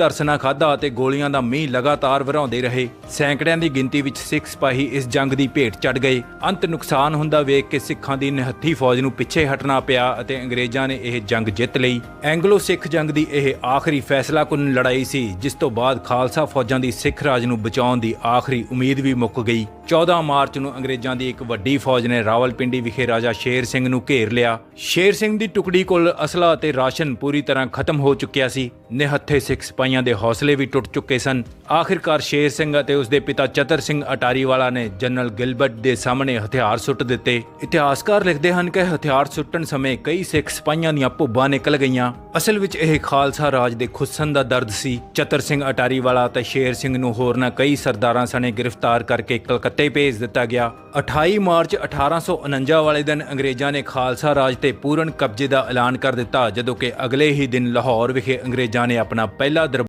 ਤਰਸਨਾ ਖਾਦਾ ਅਤੇ ਗੋਲੀਆਂ ਦਾ ਮੀਂਹ ਲਗਾਤਾਰ ਵਰਾਉਂਦੇ ਰਹੇ। ਸੈਂਕੜਿਆਂ ਦੀ ਗਿਣਤੀ ਵਿੱਚ ਸਿੱਖ ਸਿਪਾਹੀ ਇਸ ਜੰਗ ਦੀ ਭੇਟ ਚੜ ਗਏ। ਅੰਤ ਨੁਕਸਾਨ ਹੁੰਦਾ ਵੇਖ ਕੇ ਸਿੱਖਾਂ ਦੀ ਨਿਹੱਥੀ ਫੌਜ ਨੂੰ ਪਿੱਛੇ ਹਟਣਾ ਪਿਆ ਅਤੇ ਅੰਗਰੇਜ਼ਾਂ ਨੇ ਇਹ ਜੰਗ ਜਿੱਤ ਲਈ। ਐਂਗਲੋ ਸਿੱਖ ਜੰਗ ਦੀ ਇਹ ਆਖਰੀ ਫੈਸਲਾਕੁਨ ਲੜਾਈ ਸੀ, ਜਿਸ ਤੋਂ ਬਾਅਦ ਖਾਲਸਾ ਫੌਜਾਂ ਦੀ ਸਿੱਖ ਰਾਜ ਨੂੰ ਬਚਾਉਣ ਦੀ ਆਖਰੀ ਉਮੀਦ ਵੀ ਮੁੱਕ ਗਈ। 14 ਮਾਰਚ ਨੂੰ ਅੰਗਰੇਜ਼ਾਂ ਦੀ ਇੱਕ ਵੱਡੀ ਫੌਜ ਨੇ ਰਾਵਲਪਿੰਡੀ ਵਿਖੇ ਰਾਜਾ ਸ਼ੇਰ ਸਿੰਘ ਨੂੰ ਘੇਰ ਲਿਆ। ਸ਼ੇਰ ਸਿੰਘ ਦੀ ਟੁਕੜੀ ਕੋਲ ਅਸਲਾ ਅਤੇ ਰਾਸ਼ਨ ਪੂਰੀ ਤਰ੍ਹਾਂ ਖਤਮ ਹੋ ਚੁੱਕਿਆ ਸੀ। ਨਿਹੱਥੇ ਸਿੱਖ ਸਿਪਾਹੀਆਂ ਦੇ ਹੌਸਲੇ ਵੀ ਟੁੱਟ ਚੁੱਕੇ ਸਨ। ਆਖਿਰਕਾਰ ਸ਼ੇਰ ਸਿੰਘ ਅਤੇ ਉਸ ਦੇ ਪਿਤਾ ਚਤਰ ਸਿੰਘ ਅਟਾਰੀਵਾਲਾ ਨੇ ਜਨਰਲ ਗਿਲਬਰਟ ਦੇ ਸਾਹਮਣੇ ਹਥਿਆਰ ਸੁੱਟ ਦਿੱਤੇ। ਇਤਿਹਾਸਕਾਰ ਲਿਖਦੇ ਹਨ ਕਿ ਹਥਿਆਰ ਸੁੱਟਣ ਸਮੇਂ ਕਈ ਸਿੱਖ ਸਿਪਾਹੀਆਂ ਦੀਆਂ ਭੁੱਬਾਂ ਨਿਕਲ ਗਈਆਂ। ਅਸਲ ਵਿੱਚ ਇਹ ਖਾਲਸਾ ਰਾਜ ਦੇ ਖੁੱਸਣ ਦਾ ਦਰਦ ਸੀ। ਚਤਰ ਸਿੰਘ ਅਟਾਰੀਵਾਲਾ ਅਤੇ ਸ਼ੇਰ ਸਿੰਘ ਨੂੰ ਹੋਰਨਾਂ ਕਈ ਸਰਦਾਰਾਂ ਸਣੇ ਗ੍ਰਿਫਤਾਰ ਕਰਕੇ ਕਲਕੱਤੇ ਭੇਜ ਦਿੱਤਾ ਗਿਆ। 28 ਮਾਰਚ 1849 ਵਾਲੇ ਦਿਨ ਅੰਗਰੇਜ਼ਾਂ ਨੇ ਖਾਲਸਾ ਰਾਜ ਤੇ ਪੂਰਨ ਕਬਜ਼ੇ ਦਾ ਐਲਾਨ ਕਰ ਦਿੱਤਾ, ਜਦੋਂ ਕਿ ਅਗਲੇ ਹੀ ਦਿਨ ਲਾਹੌਰ ਵਿਖੇ ਅੰਗਰੇਜ਼ਾਂ ਨੇ ਆਪਣਾ ਪਹਿਲਾ ਦਰਬਾਰ